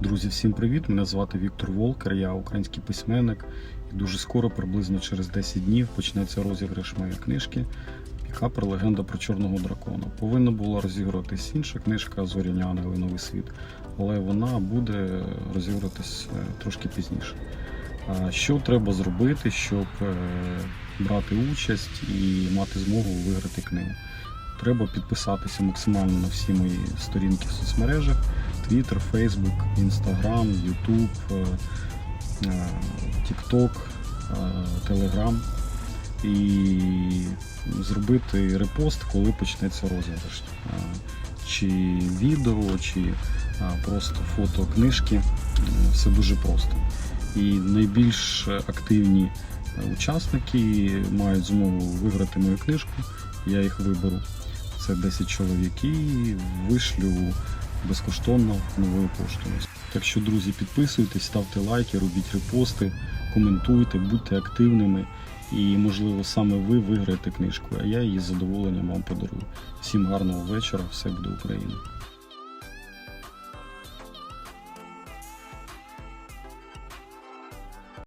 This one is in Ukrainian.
Друзі, всім привіт! Мене звати Віктор Волкер, я український письменник. І дуже скоро, приблизно через 10 днів, почнеться розіграш моєї книжки Пікапер Легенда про чорного дракона. Повинна була розігруватись інша книжка Зоряні Ангели Новий світ, але вона буде розігруватись е, трошки пізніше. Що треба зробити, щоб е, брати участь і мати змогу виграти книгу? Треба підписатися максимально на всі мої сторінки в соцмережах: Twitter, Facebook, Instagram, YouTube, е, е, TikTok, е, Telegram. І зробити репост, коли почнеться розіграш. Чи відео, чи просто фото книжки. Все дуже просто. І найбільш активні учасники мають змогу виграти мою книжку. Я їх виберу. Це 10 чоловік і вишлю безкоштовно новою поштою. Так що, друзі, підписуйтесь, ставте лайки, робіть репости, коментуйте, будьте активними. І, можливо, саме ви виграєте книжку, а я її з задоволенням вам подарую. Всім гарного вечора, все буде Україна!